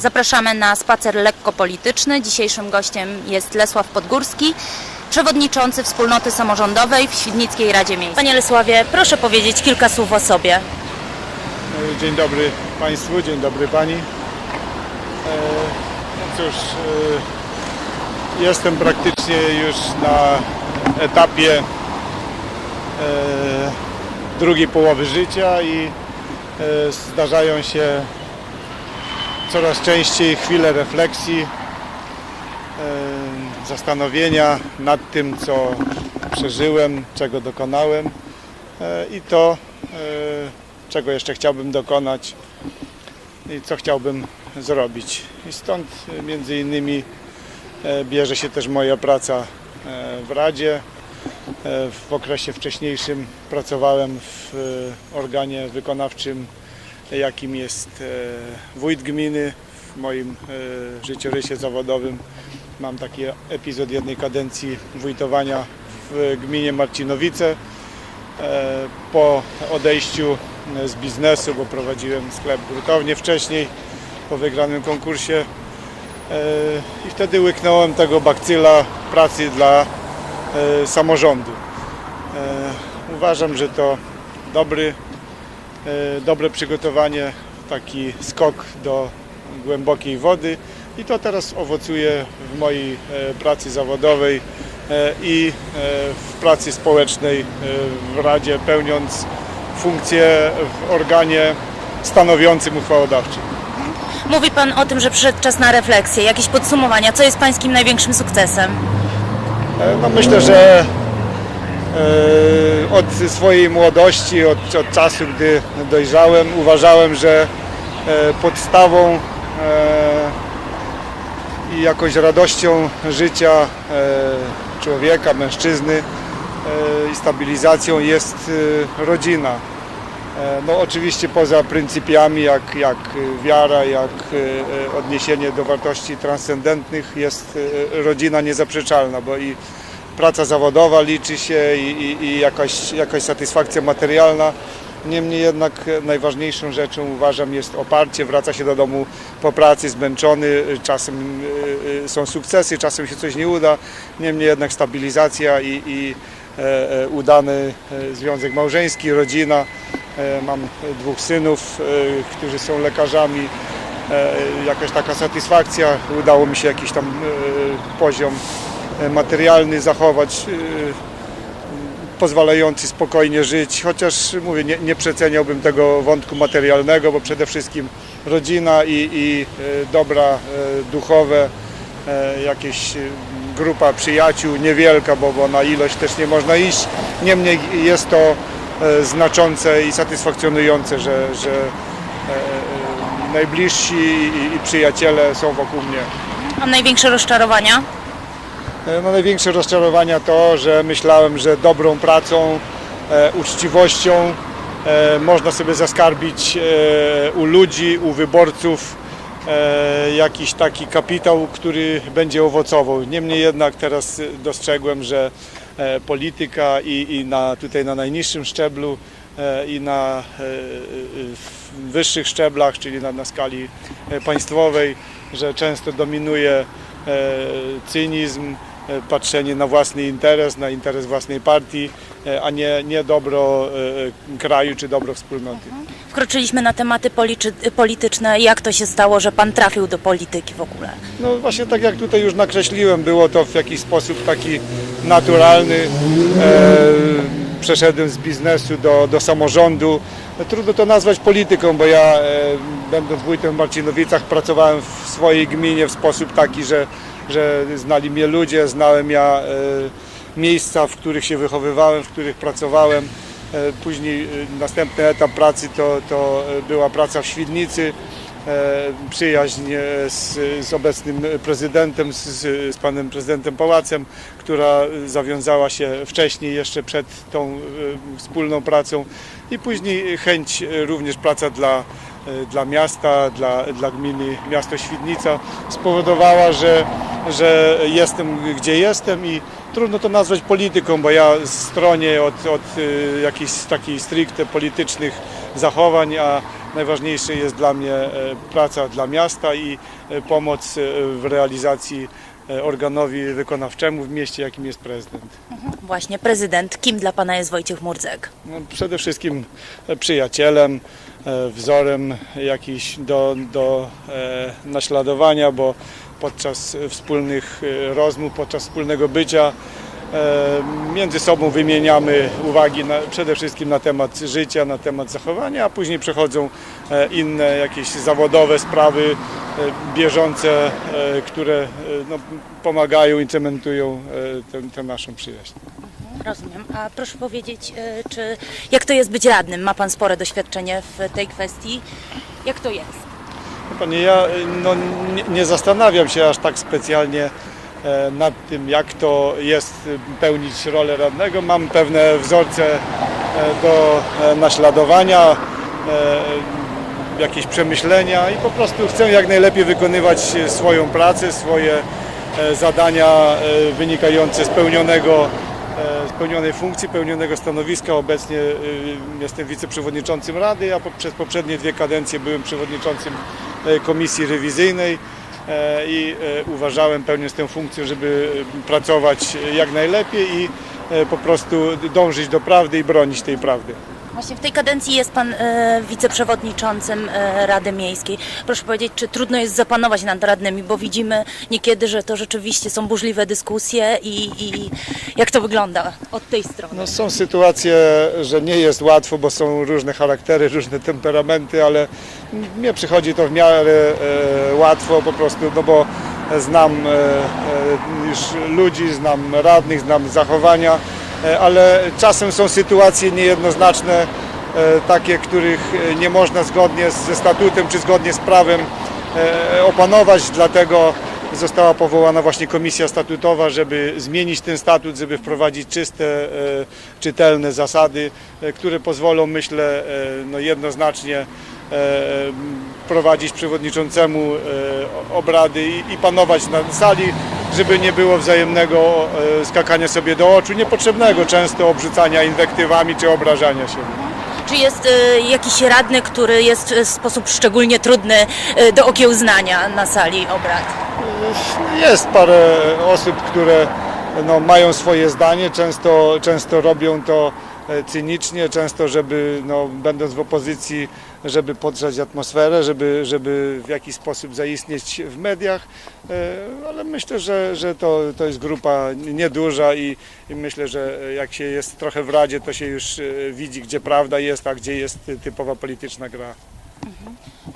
Zapraszamy na spacer lekko polityczny. Dzisiejszym gościem jest Lesław Podgórski, przewodniczący wspólnoty samorządowej w Świdnickiej Radzie Miejskiej. Panie Lesławie, proszę powiedzieć kilka słów o sobie. Dzień dobry Państwu, dzień dobry Pani. E, No cóż, e, jestem praktycznie już na etapie e, drugiej połowy życia i e, zdarzają się coraz częściej chwile refleksji, e, zastanowienia nad tym, co przeżyłem, czego dokonałem e, i to, e, czego jeszcze chciałbym dokonać i co chciałbym zrobić. I stąd między innymi bierze się też moja praca w Radzie. W okresie wcześniejszym pracowałem w organie wykonawczym, jakim jest e, wójt gminy. W moim e, życiorysie zawodowym mam taki epizod jednej kadencji wójtowania w gminie Marcinowice. E, Po odejściu z biznesu, bo prowadziłem sklep grutownie wcześniej, po wygranym konkursie i wtedy łyknąłem tego bakcyla pracy dla samorządu. Uważam, że to dobry, dobre przygotowanie, taki skok do głębokiej wody i to teraz owocuje w mojej e, pracy zawodowej e, i e, w pracy społecznej e, w Radzie, pełniąc funkcję w organie stanowiącym uchwałodawczym. Mówi Pan o tym, że przyszedł czas na refleksję. Jakieś podsumowania. Co jest Pańskim największym sukcesem? E, No myślę, że e, od swojej młodości, od, od czasu, gdy dojrzałem, uważałem, że e, podstawą e, i jakąś radością życia e, człowieka, mężczyzny i stabilizacją jest rodzina. No oczywiście poza pryncypiami jak, jak wiara, jak odniesienie do wartości transcendentnych jest rodzina niezaprzeczalna, bo i praca zawodowa liczy się i, i, i jakaś, jakaś satysfakcja materialna. Niemniej jednak najważniejszą rzeczą uważam jest oparcie, wraca się do domu po pracy zmęczony, czasem e, e, są sukcesy, czasem się coś nie uda, niemniej jednak stabilizacja i, i e, e, udany e, związek małżeński, rodzina. Mam dwóch synów, którzy są lekarzami. Jakaś taka satysfakcja, udało mi się jakiś tam poziom materialny zachować, e, pozwalający spokojnie żyć, chociaż mówię, nie, nie przeceniałbym tego wątku materialnego, bo przede wszystkim rodzina i, i e, dobra e, duchowe, e, jakieś e, grupa przyjaciół, niewielka, bo, bo na ilość też nie można iść. Niemniej jest to e, znaczące i satysfakcjonujące, że, że e, e, najbliżsi i, i przyjaciele są wokół mnie. A największe rozczarowania? E, No, największe rozczarowania to, że myślałem, że dobrą pracą, e, uczciwością e, można sobie zaskarbić u ludzi, u wyborców jakiś taki kapitał, który będzie owocował. Niemniej jednak teraz dostrzegłem, że polityka i, i na, tutaj na najniższym szczeblu i na wyższych szczeblach, czyli na, na skali państwowej, że często dominuje cynizm, patrzenie na własny interes, na interes własnej partii, e, a nie, nie dobro e, kraju czy dobro wspólnoty. Wkroczyliśmy na tematy polityczne. Jak to się stało, że Pan trafił do polityki w ogóle? No właśnie tak jak tutaj już nakreśliłem, było to w jakiś sposób taki naturalny. E, przeszedłem z biznesu do, do samorządu. No, trudno to nazwać polityką, bo ja e, będąc wójtem w Marcinowicach pracowałem w swojej gminie w sposób taki, że, że znali mnie ludzie, znałem ja e, miejsca, w których się wychowywałem, w których pracowałem. E, Później e, następny etap pracy to, to była praca w Świdnicy przyjaźń z, z obecnym prezydentem, z, z panem prezydentem Pałacem, która zawiązała się wcześniej, jeszcze przed tą wspólną pracą i później chęć również praca dla, dla miasta, dla, dla gminy miasto Świdnica spowodowała, że, że jestem gdzie jestem i trudno to nazwać polityką, bo ja stronie od, od e, jakichś takich stricte politycznych zachowań, a najważniejsze jest dla mnie e, praca dla miasta i e, pomoc e, w realizacji organowi wykonawczemu w mieście, jakim jest prezydent. Właśnie, prezydent. Kim dla pana jest Wojciech Murdzek? No, przede wszystkim przyjacielem, wzorem jakiś do, do naśladowania, bo podczas e, wspólnych e, rozmów, podczas wspólnego bycia e, między sobą wymieniamy uwagi na, przede wszystkim na temat życia, na temat zachowania, a później przechodzą inne jakieś zawodowe sprawy bieżące, które no, pomagają i cementują tę- tę naszą przyjaźń. Rozumiem. A proszę powiedzieć, czy jak to jest być radnym? Ma pan spore doświadczenie w tej kwestii. Jak to jest? Panie, ja y, no, nie, nie zastanawiam się aż tak specjalnie e, nad tym, jak to jest y, pełnić rolę radnego. Mam pewne wzorce e, do e, naśladowania, jakieś przemyślenia i po prostu chcę jak najlepiej wykonywać swoją pracę, swoje zadania wynikające z pełnionego spełnionej funkcji, pełnionego stanowiska. Obecnie y, jestem wiceprzewodniczącym Rady, a przez poprzednie dwie kadencje byłem przewodniczącym komisji rewizyjnej e, i e, uważałem, pełniąc tę funkcję, żeby e, pracować jak najlepiej i e, po prostu dążyć do prawdy i bronić tej prawdy. Właśnie w tej kadencji jest pan e, wiceprzewodniczącym e, Rady Miejskiej. Proszę powiedzieć, czy trudno jest zapanować nad radnymi, bo widzimy niekiedy, że to rzeczywiście są burzliwe dyskusje i, i jak to wygląda od tej strony? No, są sytuacje, że nie jest łatwo, bo są różne charaktery, różne temperamenty, ale mnie przychodzi to w miarę e, łatwo po prostu, no bo znam e, e, już ludzi, znam radnych, znam zachowania, ale czasem są sytuacje niejednoznaczne, e, takie, których e, nie można zgodnie ze statutem czy zgodnie z prawem e, opanować, dlatego została powołana właśnie komisja statutowa, żeby zmienić ten statut, żeby wprowadzić czyste, e, czytelne zasady, e, które pozwolą, myślę, e, no jednoznacznie e, prowadzić przewodniczącemu e, obrady i panować na sali, żeby nie było wzajemnego e, skakania sobie do oczu, niepotrzebnego często obrzucania inwektywami czy obrażania się. Czy jest e, jakiś radny, który jest w sposób szczególnie trudny e, do okiełznania na sali obrad? Jest parę osób, które no, mają swoje zdanie, często, często robią to cynicznie, często, żeby no, będąc w opozycji, żeby podgrzać atmosferę, żeby, żeby w jakiś sposób zaistnieć w mediach, e, ale myślę, że, że to, to jest grupa nieduża i, i myślę, że jak się jest trochę w Radzie, to się już e, widzi, gdzie prawda jest, a gdzie jest typowa polityczna gra.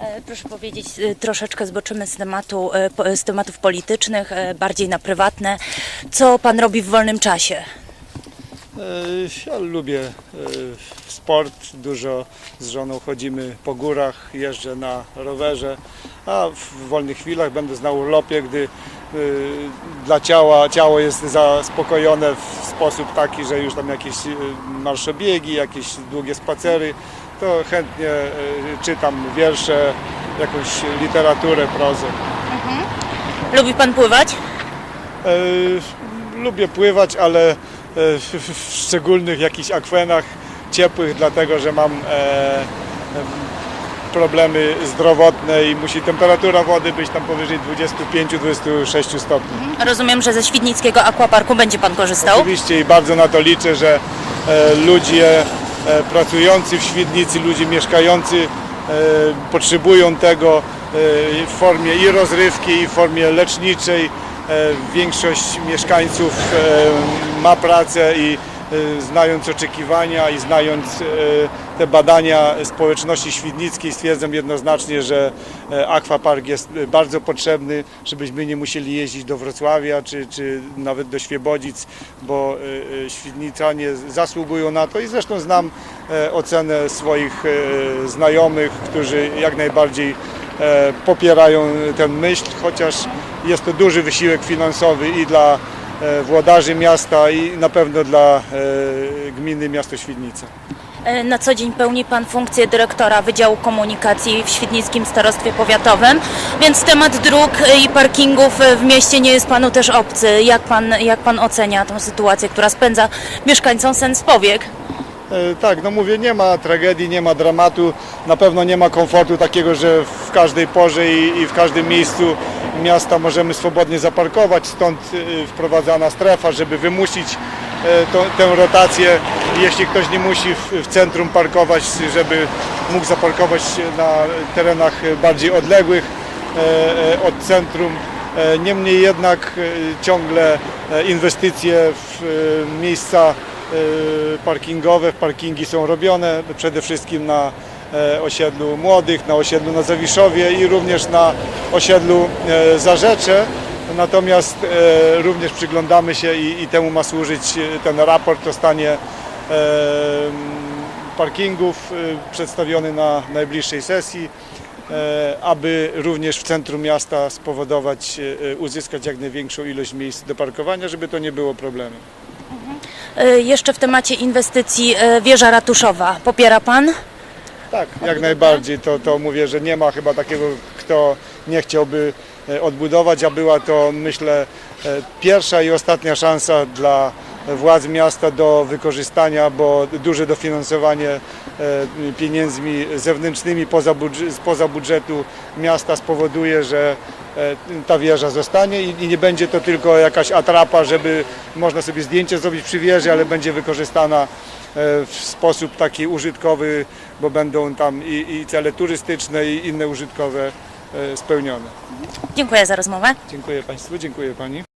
E, Proszę powiedzieć, e, troszeczkę zboczymy z, tematu, e, z tematów politycznych, e, bardziej na prywatne. Co pan robi w wolnym czasie? E, Ja lubię e, sport, dużo z żoną chodzimy po górach, jeżdżę na rowerze, a w wolnych chwilach będę na urlopie, gdy e, dla ciała, ciało jest zaspokojone w sposób taki, że już tam jakieś marszobiegi, jakieś długie spacery, to chętnie czytam wiersze, jakąś literaturę, prozę. Lubi pan pływać? Lubię pływać, ale w, szczególnych jakichś akwenach ciepłych, dlatego że mam e, em, problemy zdrowotne i musi temperatura wody być tam powyżej 25-26 stopni. Rozumiem, że ze Świdnickiego Aquaparku będzie pan korzystał. Oczywiście i bardzo na to liczę, że e, ludzie e, pracujący w Świdnicy, ludzie mieszkający potrzebują tego w formie i rozrywki, i w formie leczniczej. E, Większość mieszkańców e, ma pracę i e, znając oczekiwania i znając te badania społeczności świdnickiej stwierdzam jednoznacznie, że akwapark jest bardzo potrzebny, żebyśmy nie musieli jeździć do Wrocławia czy, czy nawet do Świebodzic, bo Świdnicanie zasługują na to i zresztą znam ocenę swoich znajomych, którzy jak najbardziej popierają tę myśl, chociaż jest to duży wysiłek finansowy i dla e, włodarzy miasta i na pewno dla e, gminy miasto Świdnica. E, Na co dzień pełni pan funkcję dyrektora Wydziału Komunikacji w Świdnickim Starostwie Powiatowym, więc temat dróg i parkingów w mieście nie jest panu też obcy. Jak pan, jak pan ocenia tę sytuację, która spędza mieszkańcom sens powiek? Tak, no mówię, nie ma tragedii, nie ma dramatu, na pewno nie ma komfortu takiego, że w każdej porze i, i w każdym miejscu miasta możemy swobodnie zaparkować, stąd e, wprowadzana strefa, żeby wymusić e, to, tę rotację. Jeśli ktoś nie musi w, w centrum parkować, żeby mógł zaparkować na terenach bardziej odległych e, e, od centrum. E, Niemniej jednak ciągle inwestycje w miejsca parkingowe, w parkingi są robione przede wszystkim na osiedlu Młodych, na osiedlu na Zawiszowie i również na osiedlu e, Zarzecze. Natomiast e, również przyglądamy się i, i temu ma służyć e, ten raport o stanie e, parkingów e, przedstawiony na najbliższej sesji, e, aby również w centrum miasta spowodować, e, uzyskać jak największą ilość miejsc do parkowania, żeby to nie było problemem. E, Jeszcze w temacie inwestycji e, wieża ratuszowa. Popiera Pan? Tak, jak najbardziej. To, to mówię, że nie ma chyba takiego, kto nie chciałby e, odbudować, a była to myślę e, pierwsza i ostatnia szansa dla władz miasta do wykorzystania, bo duże dofinansowanie e, pieniędzmi zewnętrznymi poza, spoza budżetu miasta spowoduje, że e, ta wieża zostanie i nie będzie to tylko jakaś atrapa, żeby można sobie zdjęcie zrobić przy wieży, ale będzie wykorzystana e, w sposób taki użytkowy, bo będą tam i, i cele turystyczne i inne użytkowe spełnione. Dziękuję za rozmowę. Dziękuję Państwu, dziękuję Pani.